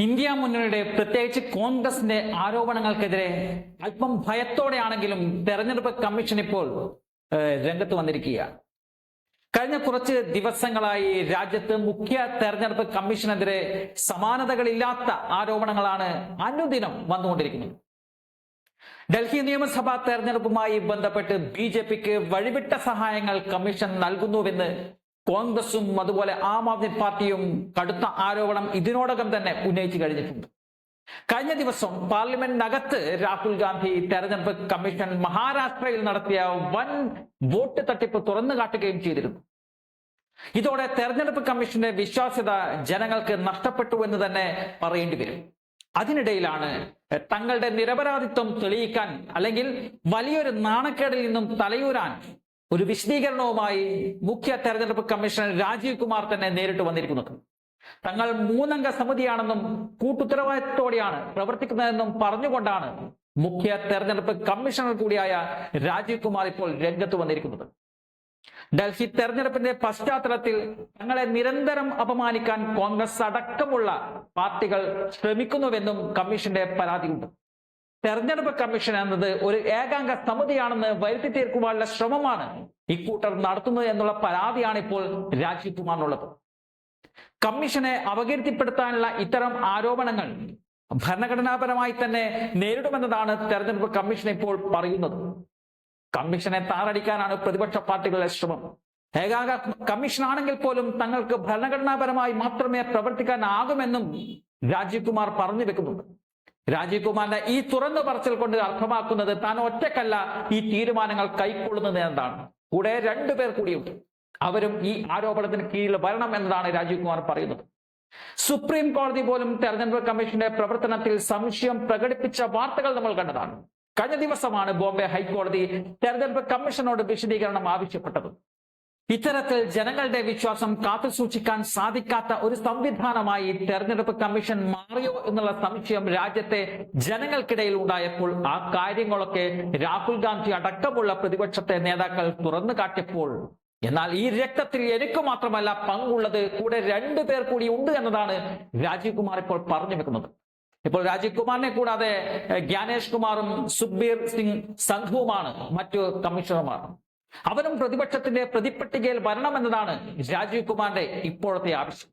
India മുന്നണിയുടെ പ്രത്യേകിച്ച് കോൺഗ്രസിന്റെ ആരോപണങ്ങൾക്കെതിരെ അല്പം ഭയത്തോടെയാണെങ്കിലും തെരഞ്ഞെടുപ്പ് കമ്മീഷൻ ഇപ്പോൾ രംഗത്ത് വന്നിരിക്കുകയാണ് കഴിഞ്ഞ കുറച്ച് ദിവസങ്ങളായി രാജ്യത്ത് മുഖ്യ തെരഞ്ഞെടുപ്പ് കമ്മീഷനെതിരെ സമാനതകളില്ലാത്ത ആരോപണങ്ങളാണ് അനുദിനം വന്നുകൊണ്ടിരിക്കുന്നത്. ഡൽഹി നിയമസഭാ തെരഞ്ഞെടുപ്പുമായി ബന്ധപ്പെട്ട് ബി ജെ പിക്ക് വഴിവിട്ട സഹായങ്ങൾ കമ്മീഷൻ നൽകുന്നുവെന്ന് കോൺഗ്രസും അതുപോലെ ആം ആദ്മി പാർട്ടിയും കടുത്ത ആരോപണം ഇതിനോടകം തന്നെ ഉന്നയിച്ചു കഴിഞ്ഞിട്ടുണ്ട്. കഴിഞ്ഞ ദിവസം പാർലമെന്റിനകത്ത് രാഹുൽ ഗാന്ധി തെരഞ്ഞെടുപ്പ് കമ്മീഷൻ മഹാരാഷ്ട്രയിൽ നടത്തിയ വൻ വോട്ട് തട്ടിപ്പ് തുറന്നു കാട്ടുകയും ചെയ്തിരുന്നു. ഇതോടെ തെരഞ്ഞെടുപ്പ് കമ്മീഷന്റെ വിശ്വാസ്യത ജനങ്ങൾക്ക് നഷ്ടപ്പെട്ടു എന്ന് തന്നെ പറയേണ്ടി വരും. അതിനിടയിലാണ് തങ്ങളുടെ നിരപരാധിത്വം തെളിയിക്കാൻ അല്ലെങ്കിൽ വലിയൊരു നാണക്കേടിൽ നിന്നും തലയൂരാൻ ഒരു വിശദീകരണവുമായി മുഖ്യ തെരഞ്ഞെടുപ്പ് കമ്മീഷണർ രാജീവ് കുമാർ തന്നെ നേരിട്ട് വന്നിരിക്കുന്നത്. തങ്ങൾ മൂന്നംഗ സമിതിയാണെന്നും കൂട്ടുത്തരവാദിത്തോടെയാണ് പ്രവർത്തിക്കുന്നതെന്നും പറഞ്ഞുകൊണ്ടാണ് മുഖ്യ തെരഞ്ഞെടുപ്പ് കമ്മീഷണർ കൂടിയായ രാജീവ് കുമാർ ഇപ്പോൾ രംഗത്ത് വന്നിരിക്കുന്നത്. ഡൽഹി തെരഞ്ഞെടുപ്പിന്റെ പശ്ചാത്തലത്തിൽ തങ്ങളെ നിരന്തരം അപമാനിക്കാൻ കോൺഗ്രസ് അടക്കമുള്ള പാർട്ടികൾ ശ്രമിക്കുന്നുവെന്നും കമ്മീഷന്റെ പരാതിയുണ്ട്. തെരഞ്ഞെടുപ്പ് കമ്മീഷൻ എന്നത് ഒരു ഏകാംഗ സമിതിയാണെന്ന് വരുത്തി തീർക്കുവാനുള്ള ശ്രമമാണ് ഇക്കൂട്ടർ നടത്തുന്നത് എന്നുള്ള പരാതിയാണ് ഇപ്പോൾ രാജീവ് കുമാറിനുള്ളത്. കമ്മീഷനെ അപകീർത്തിപ്പെടുത്താനുള്ള ഇത്തരം ആരോപണങ്ങൾ ഭരണഘടനാപരമായി തന്നെ നേരിടുമെന്നതാണ് തെരഞ്ഞെടുപ്പ് കമ്മീഷൻ ഇപ്പോൾ പറയുന്നത്. കമ്മീഷനെ താറടിക്കാനാണ് പ്രതിപക്ഷ പാർട്ടികളുടെ ശ്രമം. ഏകാംഗ കമ്മീഷൻ ആണെങ്കിൽ പോലും തങ്ങൾക്ക് ഭരണഘടനാപരമായി മാത്രമേ പ്രവർത്തിക്കാനാകുമെന്നും രാജീവ് കുമാർ പറഞ്ഞു വെക്കുന്നുണ്ട്. രാജീവ് കുമാറിന്റെ ഈ തുറന്നു പറച്ചിൽ കൊണ്ട് അർത്ഥമാക്കുന്നത് താൻ ഒറ്റക്കല്ല ഈ തീരുമാനങ്ങൾ കൈക്കൊള്ളുന്നത് എന്നതാണ്. കൂടെ രണ്ടുപേർ കൂടിയുണ്ട്. അവരും ഈ ആരോപണത്തിന് കീഴിൽ വരണം എന്നതാണ് രാജീവ് കുമാർ പറയുന്നത്. സുപ്രീം കോടതി പോലും തെരഞ്ഞെടുപ്പ് കമ്മീഷന്റെ പ്രവർത്തനത്തിൽ സംശയം പ്രകടിപ്പിച്ച വാർത്തകൾ നമ്മൾ കണ്ടതാണ്. കഴിഞ്ഞ ദിവസമാണ് ബോംബെ ഹൈക്കോടതി തെരഞ്ഞെടുപ്പ് കമ്മീഷനോട് വിശദീകരണം ആവശ്യപ്പെട്ടത്. ഇത്തരത്തിൽ ജനങ്ങളുടെ വിശ്വാസം കാത്തുസൂക്ഷിക്കാൻ സാധിക്കാത്ത ഒരു സംവിധാനമായി തെരഞ്ഞെടുപ്പ് കമ്മീഷൻ മാറിയോ എന്നുള്ള സംശയം രാജ്യത്തെ ജനങ്ങൾക്കിടയിൽ ഉണ്ടായപ്പോൾ ആ കാര്യങ്ങളൊക്കെ രാഹുൽ ഗാന്ധി അടക്കമുള്ള പ്രതിപക്ഷത്തെ നേതാക്കൾ തുറന്നു കാട്ടിയപ്പോൾ എന്നാൽ ഈ രക്തത്തിൽ എനിക്ക് മാത്രമല്ല പങ്കുള്ളത് കൂടെ രണ്ടു പേർ കൂടി ഉണ്ട് എന്നതാണ് രാജീവ് കുമാർ ഇപ്പോൾ പറഞ്ഞു വെക്കുന്നത്. ഇപ്പോൾ രാജീവ് കുമാറിനെ കൂടാതെ ജ്ഞാനേഷ് കുമാറും സുഖ്ബീർ സിംഗ് സംഘവുമാണ് മറ്റു കമ്മീഷണർമാർ. അവരും പ്രതിപക്ഷത്തിന്റെ പ്രതിപട്ടികയിൽ വരണമെന്നതാണ് രാജീവ് കുമാറിന്റെ ഇപ്പോഴത്തെ ആവശ്യം.